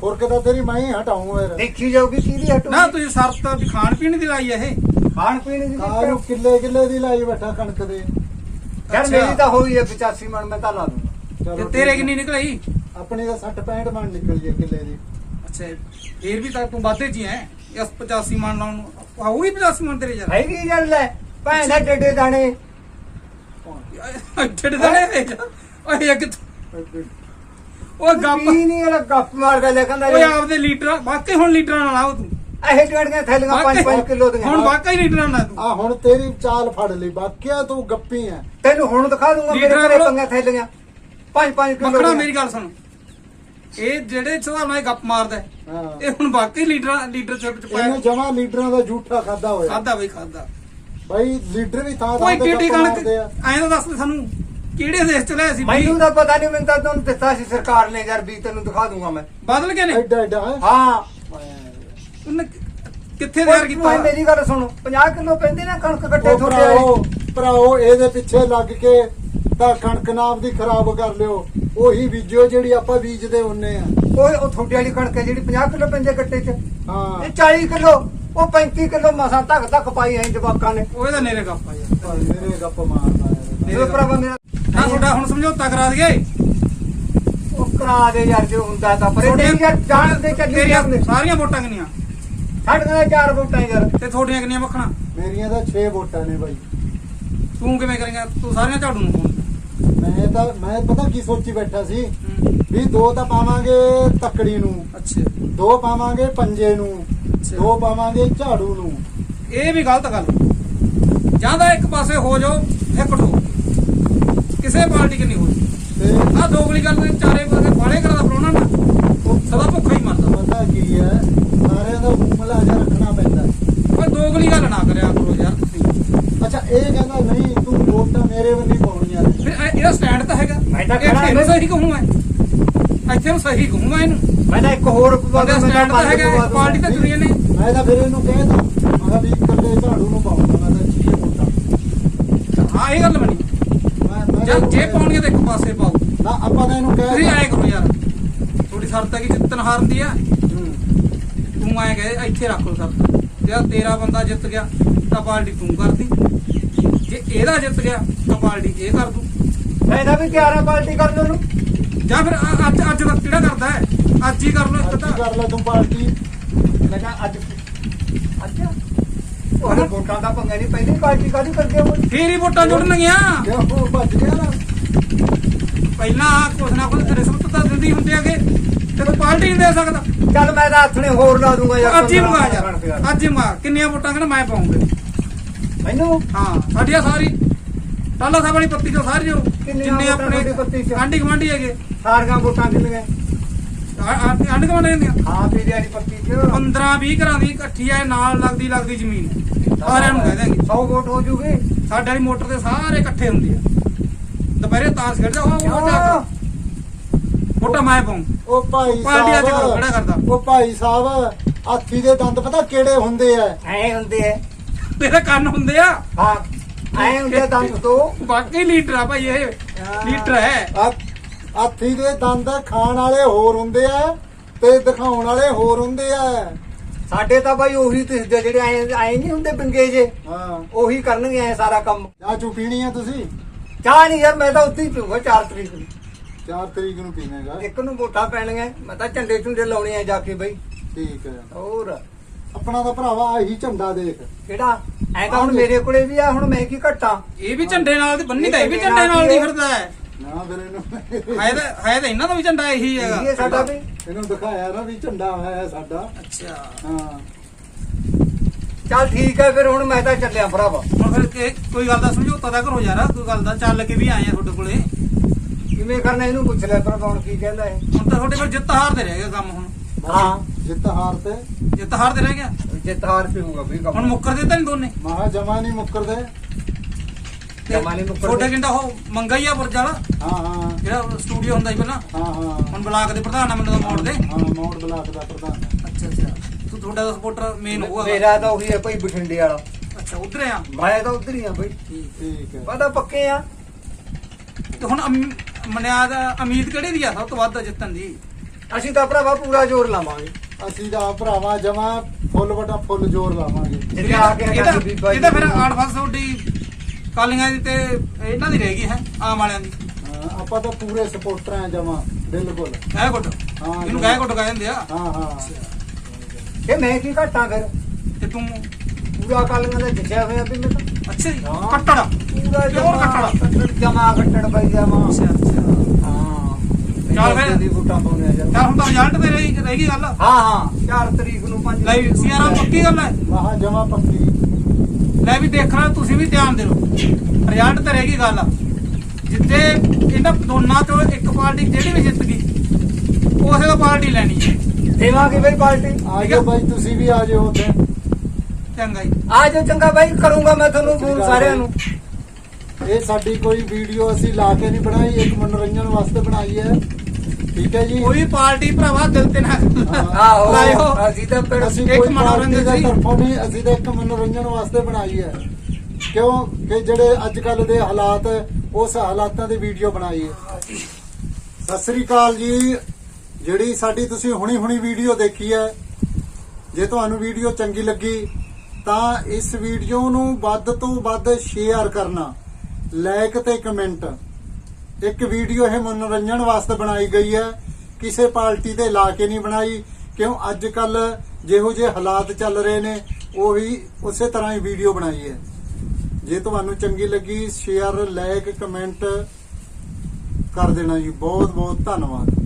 ਖੁਰਕ ਤਾਂ ਤੇਰੀ ਮੈਂ ਹੀ? ਹਟਾਉਂ ਫਿਰ ਦੇਖੀ ਜਾਊਗੀ ਕਿਹਦੀ ਹਟੂ ਨਾ ਤੁਸੀਂ ਸ਼ਰਤ ਵੀ ਖਾਣ ਪੀਣ ਦੀ ਲਾਈ ਹੈ ਇਹ। ਖਾਣ ਪੀਣ ਦੀ ਕਾਹਨੂੰ ਕਿੱਲੇ ਕਿੱਲੇ ਦੀ ਲਾਈ ਬੈਠਾ ਕਣਕ ਦੇ। ਯਾਰ ਅੱਛਾ। ਮੇਰੀ ਤਾਂ ਹੋਈ ਹੈ 85 ਮਣ ਮੈਂ ਤਾਂ ਲਾ ਦੂੰਗਾ। ਤੇ ਤੇਰੇ ਕਿੰਨੀ ਨਿਕਲਈ ਹੈ। ਆਪਣੀ ਤਾਂ 60 65 ਮਣ ਨਿਕਲ ਜੇ ਕਿੱਲੇ ਦੀ। ਅੱਛਾ ਫੇਰ ਵੀ ਤਾਂ ਤੂੰ ਵਾਧੇ ਚ ਹੀ ਹੈ। ਇਸ 85 ਮਣ ਲਾਉਣ ਨੂੰ ਆਉਗੀ 85 ਮਣ ਤੇਰੇ ਯਾਰ ਹੈਗੀ ਯਾਰ ਲੈ ਭੈਣ ਦਾ ਡੇਡੇ ਦਾਣੇ। ਛੱਡ ਦਣੇ ਓਏ ਇੱਕ ਉਹ ਗੱਪ। ਪੀ ਨਹੀਂ ਇਹ ਗੱਪ ਮਾਰ ਕੇ ਲੈ ਕਹਿੰਦਾ ਓਏ ਆਪਦੇ ਲੀਟਰ ਵਾਕਈ ਹੁਣ ਲੀਟਰਾਂ ਨਾਲ ਆਓ ਤੂੰ। ਇਹ ਟੜੀਆਂ ਥੈਲੀਆਂ 5-5 ਕਿਲੋ ਦੀਆਂ। ਹੁਣ ਵਾਕਈ ਲੀਟਰਾਂ ਨਾਲ ਤੂੰ। ਆ ਹੁਣ ਤੇਰੀ ਚਾਲ ਫੜ ਲਈ ਬਾਕੀਆ ਤੂੰ ਗੱਪੀ ਆ ਤੈਨੂੰ ਹੁਣ ਦਿਖਾ ਦੂੰਗਾ ਮੇਰੇ ਘਰੇ ਕੋਲ- ਪੰਗਾ ਥੈਲੀਆਂ। 5-5 ਕਿਲੋ ਮੱਖਣਾ। ਮੇਰੀ ਗੱਲ ਸੁਣ। ਇਹ ਜਿਹੜੇ ਹਿਸਾਬ ਨਾਲ ਇਹ ਗੱਪ ਮਾਰਦਾ ਹੈ, ਹਾਂ। ਇਹ ਹੁਣ ਵਾਕਈ ਲੀਟਰਾਂ ਲੀਟਰ ਚ ਚ ਇਹਨੇ ਪਾਇਆ ਜਮਾ ਲੀਡਰਾਂ ਦਾ ਝੂਠਾ ਖਾਦਾ ਹੋਇਆ। ਖਾਦਾ ਬਈ ਖਾਦਾ। ਬਾਈ ਲੀਡਰ ਵੀ ਥਾਂ ਕੋਈ ਥਾਂ ਤੇ ਕਿਹੜੀ ਗੱਪ ਕਣਕ ਮਾਰਦੇ ਆ। ਐਂ ਤਾਂ ਦੱਸ ਦੇ ਸਾਨੂੰ ਕਿਹੜੇ ਦੇਸ਼ ਚ ਲਿਆ ਸੀ ਬਈ? ਮੈਨੂੰ ਤਾਂ ਪਤਾ ਨਹੀਂ ਮੈਨੂੰ ਤਾਂ ਤੁਹਾਨੂੰ ਦਿੱਤਾ ਸੀ ਸਰਕਾਰ ਨੇ ਯਾਰ ਵੀ ਤੈਨੂੰ ਦਿਖਾ ਦੂੰਗਾ ਮੈਂ। ਬਦਲ ਗਏ ਨੇ? ਐਡਾ ਐਡਾ ਹੈ? ਹਾਂ। ਉਹਨੇ ਕਿੱਥੇ ਤਿਆਰ ਓਏ, ਕੀਤਾ? ਮੇਰੀ ਗੱਲ ਸੁਣ 50 ਕਿਲੋ ਪੈਂਦੇ ਨਾ ਕਣਕ ਕੱਟੇ ਉਹ ਤੁਹਾਡੇ ਭਰਾਓ ਇਹਦੇ ਪਿੱਛੇ ਲੱਗ ਕੇ ਤਾਂ ਕਣਕ ਨਾਮ ਦੀ ਖਰਾਬ ਕਰ ਲਿਓ। ਉਹੀ ਬੀਜੋ ਜਿਹੜੀ ਆਪਾਂ ਬੀਜਦੇ ਹੁੰਨੇ ਆ। ਓਏ ਉਹ ਤੁਹਾਡੇ ਵਾਲੀ ਕਣਕ ਹੈ ਜਿਹੜੀ 50 ਕਿਲੋ ਪੈਂਦੇ ਗੱਟੇ 'ਚ। ਹਾਂ। ਇਹ 40 ਕਿਲੋ ਉਹ 35 ਕਿਲੋ ਮਸਾਂ ਧੱਕ ਧੱਕ ਪਾਈ ਐ ਜਵਾਕਾਂ ਨੇ। ਉਹ ਇਹਦਾ ਨੇਰੇ ਗੱਪ ਆ ਯਾਰ। ਮੇਰੇ ਗੱਪ ਮਾਰਦਾ ਯਾਰ। ਇਹ ਭਰਾਵਾ ਮੇਰਾ ਨਾ ਤੁਹਾਡਾ ਹੁਣ ਸਮਝੌਤਾ ਕਰਾ ਦਈਏ? ਉਹ ਕਰਾ ਦੇ ਯਾਰ ਜੋ ਹੁੰਦਾ ਤਾਂ। ਪਰ ਇਹ ਯਾਰ ਜਾਣ ਦੇ ਚੱਲੀ ਜਾਂਦੇ। ਸਾਰੀਆਂ ਵੋਟਾਂ ਕਿੰਨੀਆਂ? ਸਾਡੇ ਨਾਲ ਚਾਰ ਵੋਟਾਂ ਯਾਰ। ਤੇ ਤੁਹਾਡੀਆਂ ਕਿੰਨੀਆਂ ਮੱਖਣਾ ਮੇਰੀਆਂ ਤਾਂ 6 ਵੋਟਾਂ ਨੇ ਭਾਈ। ਤੂੰ ਕਿਵੇਂ ਕਰੇਂਗਾ? ਤੂੰ ਸਾਰੀਆਂ ਝਾੜੂ ਨੂੰ ਮੈਂ ਤਾਂ ਮੈਂ ਪਤਾ ਕੀ ਸੋਚੀ ਬੈਠਾ ਸੀ? ਵੀ ਦੋ ਤਾਂ ਪਾਵਾਂਗੇ ਤੱਕੜੀ ਨੂੰ। ਅੱਛਾ। ਦੋ ਪਾਵਾਂਗੇ ਪੰਜੇ ਨੂੰ। ਦੋ ਪਾਵਾਂਗੇ ਝਾੜੂ ਨੂੰ। ਇਹ ਵੀ ਗਲਤ ਗੱਲ। ਜਾਂ ਤਾਂ ਇੱਕ ਪਾਸੇ ਹੋ ਜਾਓ ਇੱਕ ਠੋ ਕਿਸੇ ਪਾਰਟੀ ਕਿ ਨਹੀਂ ਹੋਈ ਤੇ ਆ ਦੋਗਲੀ ਗੱਲ ਤੇ ਚਾਰੇ ਪਾਸੇ ਬਾਲੇ ਕਰਾ ਦਾ ਪਰੋਣਾ ਨਾ। ਸਦਾ ਭੁੱਖਾ ਹੀ ਮਰਦਾ। ਪਤਾ ਕੀ ਹੈ ਸਾਰਿਆਂ ਦਾ ਮੂੰਹ ਮਲਾਜਾ ਰੱਖਣਾ ਪੈਂਦਾ। ਓਏ ਦੋਗਲੀ ਗੱਲ ਨਾ ਕਰਿਆ ਕਰੋ ਯਾਰ ਤੁਸੀਂ। ਅੱਛਾ ਇਹ ਕਹਿੰਦਾ ਨਹੀਂ ਤੂੰ ਵੋਟਾਂ ਮੇਰੇ ਵੱਲ ਪਾਉਣੀਆਂ ਨੇ ਫਿਰ ਇਹ- ਇਹਦਾ ਸਟੈਂਡ ਤਾਂ ਹੈਗਾ। ਮੈਂ ਤਾਂ ਇੱਥੇ ਖੜਾ ਨੂੰ ਹਾਂ। ਸਹੀ ਕਹੂੰ ਮੈਂ। ਇੱਥੇ ਨੂੰ ਸਹੀ ਕਹੂੰ ਮੈਂ ਇਹਨੂੰ। ਮੈਂ ਤਾਂ ਇੱਕ ਹੋਰ ਪਵਾ ਬੰਦਾ ਸਟੈਂਡ ਤਾਂ ਹੈਗਾ ਇੱਕ ਪਾਰਟੀ ਤਾਂ ਚੁਣੀ ਨੇ। ਮੈਂ ਤਾਂ ਫਿਰ ਇਹਨੂੰ ਕਹਿਦਾ ਮੈਂ ਕਿਹਾ ਵੀ ਇਕੱਲੇ ਝਾੜੂ ਨੂੰ ਪਾਉਂਗਾ ਮੈਂ ਤਾਂ ਛੇ ਵੋਟਾਂ। ਹਾਂ ਇਹ ਗੱਲ ਬਣੀ। ਮੈਂ ਮੈਂ ਜਾਂ ਜੇ ਪਾਉਣਗੇ ਤਾਂ ਇੱਕ ਪਾਸੇ ਪਾਓ। ਨਾ ਆਪਾਂ ਤਾਂ ਇਹਨੂੰ ਤੁਸੀਂ ਕਹਿ ਐਂ ਕਰੋ ਯਾਰ। ਥੋੜੀ ਸ਼ਰਤ ਹੈ ਕਿ ਜਿੱਤਣ ਹਾਰਨ ਦੀ ਆ। ਹੂੰ। ਤੂੰ ਐਂ ਕਹੇ ਇੱਥੇ ਰੱਖ ਲਓ ਜੇ ਤੇਰਾ ਬੰਦਾ ਜਿੱਤ ਗਿਆ ਤਾਂ ਪਾਰਟੀ ਤੂੰ ਕਰਦੀ। ਜੇ ਇਹਦਾ ਜਿੱਤ ਗਿਆ ਤਾਂ ਪਾਰਟੀ ਇਹ ਕਰ ਦੂ। ਤਾਂ ਵੀ ਤਿਆਰ ਆ ਪਾਰਟੀ ਕਰ ਲਓ ਨੂੰ। ਜਾਂ ਫਿਰ ਅ- ਅੱਜ ਅੱਜ ਦਾ ਕਿਹੜਾ ਕਰਦਾ ਹੈ? ਅੱਜ ਹੀ ਕਰ ਲਓ ਇੱਕ ਅੱਜ ਹੀ ਤਾਂ। ਕਰ ਲੈ ਤੂੰ ਪਾਰਟੀ। ਮੈਂ ਕਿਹਾ ਅੱਜ ਅੱਜ ਉਹ ਵੋਟਾਂ ਦਾ ਪੰਗਾ ਨਹੀਂ ਪਹਿਲੀ ਪਾਰਟੀ ਕਾਦੀ ਕਰਦੇ ਹੋ ਫੇਰ ਹੀ ਵੋਟਾਂ ਜੁੜਨਗੀਆਂ ਕਿਉਂ ਭੱਜ ਗਿਆ ਨਾ। ਪਹਿਲਾਂ ਕੁਛ ਨਾ ਕੁਛ ਰਿਸ਼ਵਤ ਤਾਂ ਦਿੰਦੀ ਹੁੰਦੀ ਹੈਗੇ। ਤੇ ਤੂੰ ਪਾਰਟੀ ਨਹੀਂ ਦੇ ਸਕਦਾ। ਚੱਲ ਮੈਂ ਤਾਂ ਹੱਥ ਨੇ ਹੋਰ ਲਾ ਦੂੰਗਾ ਯਾਰ ਅੱਜ ਹੀ ਮੰਗਾ ਯਾਰ। ਅੱਜ ਹੀ ਮੰਗਾ। ਕਿੰਨੀਆਂ ਵੋਟਾਂ ਕਹਿੰਦਾ ਮੈਂ ਪਾਉਂਗਾ। ਮੈਨੂੰ? ਹਾਂ। ਸਾਡੀਆਂ ਸਾਰੀ। ਟਾਲਾ ਸਾਹਿਬ ਵਾਲੀ ਪੱਤੀ ਚੋਂ ਸਾਰੀ ਜੋ ਕਿੰਨੀਆਂ ਜਿੰਨੇ ਵੋਟਾਂ ਤੁਹਾਡੀ ਪੱਤੀ ਆਪਣੇ ਚੋਂ? ਆਂਢੀ ਗੁਆਂਢੀ ਹੈਗੇ। ਸਾਰੀਆਂ ਵੋਟਾਂ ਕਿੰਨੀਆਂ? ਆਂਢੀ ਗੁਆਂਢੀ ਦੀਆਂ ਹਾਂ ਤੇਰੀ ਵਾਲੀ ਪੱਤੀ ਚ। 15 20 ਘਰਾਂ ਦੀ ਇਕੱਠੀ ਐ ਨਾਲ ਲੱਗਦੀ ਲੱਗਦੀ ਜ਼ਮੀਨ। ਸਾਰਿਆਂ ਨੂੰ ਕਹਿ ਦਾਂਗੇ 100 ਵੋਟ ਹੋ ਜੂਗੀ? ਸਾਡੇ ਵਾਲੀ ਮੋਟਰ ਤੇ ਸਾਰੇ ਇਕੱਠੇ ਹੁੰਦੇ ਆ। ਦੁਪਹਿਰੇ ਤਾਸ਼ ਖੇਡਦੇ ਉਹ ਉਹ ਜਾ ਵੋਟਾਂ ਮੈਂ ਪਾਉਂ। ਉਹ ਭਾਈ ਪਾਰਟੀ ਅੱਜ ਕਰੋ, ਸਾਹਿਬ ਖੜਾ ਕਰਦਾ। ਉਹ ਭਾਈ ਸਾਹਿਬ ਹਾਥੀ ਦੇ ਦੰਦ ਪਤਾ ਕਿਹੜੇ ਹੁੰਦੇ ਆ? ਐ ਹੁੰਦੇ ਐ ਤੇਰੇ ਕੰਨ ਹੁੰਦੇ ਆ। ਹਾਂ ਐ ਹੁੰਦੇ ਦੰਦ ਤੋਂ ਵਾਕਈ ਲੀਡਰ ਆ ਭਾਈ ਇਹ। ਲੀਡਰ ਹੈ। ਆ- ਹਾਥੀ ਦੇ ਦੰਦ ਖਾਣ ਵਾਲੇ ਹੋਰ ਹੁੰਦੇ ਆ ਤੇ ਦਿਖਾਉਣ ਵਾਲੇ ਹੋਰ ਹੁੰਦੇ ਆ। ਸਾਡੇ ਤਾਂ ਬਾਈ ਉਹੀ ਦਿਸਦੇ ਜਿਹੜੇ ਐ ਐ ਨਹੀਂ ਹੁੰਦੇ ਬਿੰਗੇ ਜੇ। ਹਾਂ। ਉਹੀ ਕਰਨਗੇ ਐ ਸਾਰਾ ਕੰਮ। ਚਾਹ ਚੂ ਪੀਣੀ ਆ ਤੁਸੀਂ? ਚਾਹ ਨਹੀਂ ਯਾਰ ਮੈਂ ਤਾਂ ਉੱਥੇ ਹੀ ਪੀਊਂਗਾ 4 ਤਰੀਕ ਨੂੰ। 4 ਤਰੀਕ ਨੂੰ ਪੀਵੇਂਗਾ ਇੱਕ ਨੂੰ ਵੋਟਾਂ ਪੈਣੀਆਂ ਮੈਂ ਤਾਂ ਝੰਡੇ ਝੁੰਡੇ ਲਾਉਣੇ ਆ ਜਾ ਕੇ ਬਈ। ਠੀਕ ਹੈ ਹੋਰ। ਆਪਣਾ ਤਾਂ ਭਰਾਵਾ ਆਹੀ ਝੰਡਾ ਦੇਖ। ਕਿਹੜਾ? ਐ ਤਾਂ ਹੁਣ ਮੇਰੇ ਕੋਲੇ ਵੀ ਆ ਹੁਣ ਮੈਂ ਕੀ ਘਟਾਂ? ਇਹ ਵੀ ਝੰਡੇ ਨਾਲ ਦੀ ਬੰਨੀ ਤਾਂ ਇਹ ਵੀ ਝੰਡੇ ਨਾਲ ਦੀ ਫਿਰਦਾ ਹੈ। ਨਾ ਫਿਰ ਇਹਨੂੰ ਹੈ ਤਾਂ ਹੈ ਤਾਂ ਇਹਨਾਂ ਦਾ ਵੀ ਝੰਡਾ ਇਹੀ ਹੈਗਾ। ਇਹ ਸਾਡਾ ਵੀ। ਇਹਨੂੰ ਦਿਖਾਇਆ ਨਾ ਵੀ ਝੰਡਾ ਹੈ ਸਾਡਾ। ਅੱਛਾ। ਹਾਂ। ਚੱਲ ਠੀਕ ਹੈ ਫਿਰ ਹੁਣ ਮੈਂ ਤਾਂ ਚੱਲਿਆ ਭਰਾਵਾ। ਹੁਣ ਫਿਰ ਕੋਈ ਗੱਲ ਦਾ ਸਮਝੌਤਾ ਤਾਂ ਕਰੋ ਯਾਰ ਕੋਈ ਗੱਲ ਦਾ ਚੱਲ ਕੇ ਵੀ ਆਏ ਆ ਤੁਹਾਡੇ ਕੋਲੇ। ਕਿਵੇਂ ਕਰਨਾ ਇਹਨੂੰ ਪੁੱਛ ਲਿਆ ਭਰਾਵਾ ਹੁਣ ਕੀ ਕਹਿੰਦਾ ਹੈ ਹੁਣ ਤਾਂ ਤੁਹਾਡੇ ਕੋਲ ਜਿੱਤ ਹਾਰ ਦੇ ਰਹਿ ਗਿਆ ਕੰਮ ਹੁਣ। ਹਾਂ। ਜਿੱਤ ਹਾਰ ਤੇ ਜਿੱਤ ਹਾਰ ਦੇ ਰਹਿ ਗਿਆ? ਜਿੱਤ ਹਾਰ ਪੀਊਂਗਾ ਵੀ ਹੁਣ ਕੰਮ। ਮੁੱਕਰ ਦੇ ਤਾਂ ਨਹੀਂ ਦੋਨੇ ਮਹਾ ਜਮਾ ਨਹੀਂ ਮੁੱਕਰਦੇ। ਤੁਹਾਡੇ ਜਮਾਂ ਨੀ ਮੁੱਕਰਦੇ। ਕਿੰਦਾ ਉਹ ਮੰਗਾ ਹੀ ਆ ਬੁਰਜ ਵਾਲਾ? ਹਾਂ ਹਾਂ। ਜਿਹੜਾ ਸਟੂਡੀਓ ਹੁੰਦਾ ਸੀ ਪਹਿਲਾਂ? ਹਾਂ ਹਾਂ। ਹੁਣ ਬਲਾਕ ਦੇ ਪ੍ਰਧਾਨ ਆ ਮੈਨੂੰ ਤਾਂ ਮੋੜ ਦੇ। ਹਾਂ ਮੋੜ ਬਲਾਕ ਦਾ ਪ੍ਰਧਾਨ ਅੱਛਾ ਅੱਛਾ। ਤੂੰ ਤੁਹਾਡਾ ਦਾ ਸਪੋਰਟਰ ਮੇਨ ਹੋਊਗਾ। ਮੇਰਾ ਤਾਂ ਉਹੀ ਹੈ ਭਾਈ ਬਠਿੰਡੇ ਵਾਲਾ। ਅੱਛਾ ਉਧਰ ਆ? ਮੈਂ ਤਾਂ ਉਧਰ ਹੀ ਆ ਭਾਈ ਠੀਕ ਹੈ। ਪਤਾ ਪੱਕੇ ਆ। ਤੇ ਹੁਣ ਅਮ- ਮਨਿਆਦ ਉਮੀਦ ਕਿਹੜੀ ਦੀ ਆ ਸਭ ਤੋਂ ਵੱਧ ਜਿੱਤਣ ਦੀ? ਅਸੀਂ ਤਾਂ ਭਰਾਵਾ ਪੂਰਾ ਜ਼ੋਰ ਲਾਵਾਂਗੇ। ਅਸੀਂ ਤਾਂ ਭਰਾਵਾ ਜਮਾ ਫੁੱਲ ਵਟਾ ਫੁੱਲ ਜ਼ੋਰ ਲਾਵਾਂਗੇ। ਜਿੱਥੇ ਆ ਕੇ ਬੀਬਾ ਫਿਰ ਫਸ ਤੁਹਾਡੀ ਕਾਲੀਆਂ ਦੀ ਤੇ ਇਹਨਾਂ ਦੀ ਰਹਿ ਗਈ ਹੈ ਆਮ ਵਾਲਿਆਂ ਦੀ। ਹਾਂ, ਆਪਾਂ ਤਾਂ ਪੂਰੇ ਸਪੋਰਟਰ ਆ ਜਮਾ ਬਿਲਕੁਲ। ਗਾਇ ਗੁੱਟ ਹਾਂ, ਇਹਨੂੰ ਗਾਇ ਗੁੱਟ ਕਹਿੰਦੇ ਆ। ਹਾਂ ਹਾਂ। ਇਹ ਮੈਂ ਕੀ ਘਟਾਂ ਫਿਰ? ਤੇ ਤੂੰ ਪੂਰਾ ਕਾਲੀਆਂ ਦਾ ਜਿੱਤਿਆ ਹੋਇਆ ਵੀ ਮੈਂ ਤਾਂ? ਅੱਛਾ ਜੀ ਹਾਂ। ਕੱਟੜ। ਤੇ ਜਮਾ ਕੱਟੜ ਬਾਈ ਜਮਾ। ਅੱਛਾ ਅੱਛਾ। ਚੱਲ ਫਿਰ। ਦੀ ਵੋਟਾਂ ਪਾਉਣੇ ਆ ਯਾਰ। ਤਾਂ ਹੁਣ ਤਾਂ ਰਿਜ਼ਲਟ ਤੇ ਰਹੀ ਰਹਿ ਗਈ ਗੱਲ? ਹਾਂ ਹਾਂ। 4 ਤਰੀਕ ਨੂੰ 5 ਲੈ ਵੀ ਸਿਆਰਾ ਪੱਕੀ ਗੱਲ ਹੈ। ਮਹਾ ਜਮਾ ਪੱਕੀ। ਲੈ ਵੀ ਦੇਖਣਾ ਤੁਸੀਂ ਵੀ ਧਿਆਨ ਦਿਓ। ਰਿਜ਼ਲਟ ਤੇ ਰਹਿ ਗਈ ਗੱਲ। ਜਿੱਤੇ ਇਹਨਾਂ ਦੋਨਾਂ ਚੋਂ ਇੱਕ ਪਾਰਟੀ ਜਿਹੜੀ ਵੀ ਜਿੱਤ ਗਈ ਉਸੇ ਦਾ ਪਾਰਟੀ ਲੈਣੀ ਹੈ। ਦੇਵਾਂਗੇ ਬਈ ਪਾਰਟੀ। ਆ ਜਾਓ ਬਾਈ ਤੁਸੀਂ ਵੀ ਆ ਜਾਓ ਉੱਥੇ। ਚੰਗਾ ਜੀ। ਆ ਜਾਓ ਚੰਗਾ ਬਾਈ ਕਰੂੰਗਾ ਮੈਂ ਤੁਹਾਨੂੰ ਫੋਨ ਸਾਰਿਆਂ ਨੂੰ। ਇਹ ਸਾਡੀ ਕੋਈ ਵੀਡੀਓ ਅਸੀਂ ਲਾ ਕੇ ਨਹੀਂ ਬਣਾਈ ਇੱਕ ਮਨੋਰੰਜਨ ਵਾਸਤੇ ਬਣਾਈ ਹੈ। ਠੀਕ ਹੈ ਜੀ। ਕੋਈ ਪਾਰਟੀ ਭਰਾਵਾ ਦਿਲ ਤੇ ਨਾ ਆਹੋ ਲਾਇਓ। ਅਸੀਂ ਤਾਂ ਫਿਰ ਅਸੀਂ ਇੱਕ ਮਨੋਰੰਜਨ ਦੇ। ਤਰਫੋਂ ਨਹੀਂ ਅਸੀਂ ਤਾਂ ਇੱਕ ਮਨੋਰੰਜਨ ਵਾਸਤੇ ਬਣਾਈ ਹੈ। ਕਿਉਂ? ਕਿ ਜਿਹੜੇ ਅੱਜ ਕੱਲ ਦੇ ਹਾਲਾਤ ਉਸ ਹਾਲਾਤਾਂ ਦੀ ਵੀਡੀਓ ਬਣਾਈ ਹੈ। ਸਤਿ ਸ੍ਰੀ ਅਕਾਲ ਜੀ। ਜਿਹੜੀ ਸਾਡੀ ਤੁਸੀਂ ਹੁਣੀ ਹੁਣੀ ਵੀਡੀਓ ਦੇਖੀ ਹੈ ਜੇ ਤੁਹਾਨੂੰ ਵੀਡੀਓ ਚੰਗੀ ਲੱਗੀ ਤਾਂ ਇਸ ਵੀਡੀਓ ਨੂੰ ਵੱਧ ਤੋਂ ਵੱਧ ਸ਼ੇਅਰ ਕਰਨਾ। ਲਾਈਕ ਤੇ ਕਮੈਂਟ ਇੱਕ ਵੀਡੀਓ ਇਹ ਮਨੋਰੰਜਨ ਵਾਸਤੇ ਬਣਾਈ ਗਈ ਹੈ। ਕਿਸੇ ਪਾਰਟੀ ਤੇ ਲਾ ਕੇ ਨਹੀਂ ਬਣਾਈ। ਕਿਉਂ? ਅੱਜ ਕੱਲ ਜਿਹੋ ਜਿਹੇ ਹਾਲਾਤ ਚੱਲ ਰਹੇ ਨੇ, ਉਹੀ ਉਸੇ ਤਰ੍ਹਾਂ ਹੀ ਵੀਡੀਓ ਬਣਾਈ ਹੈ। ਜੇ ਤੁਹਾਨੂੰ ਚੰਗੀ ਲੱਗੀ ਸ਼ੇਅਰ ਲਾਈਕ ਕਮੈਂਟ ਕਰ ਦੇਣਾ ਜੀ। ਬਹੁਤ ਬਹੁਤ ਧੰਨਵਾਦ।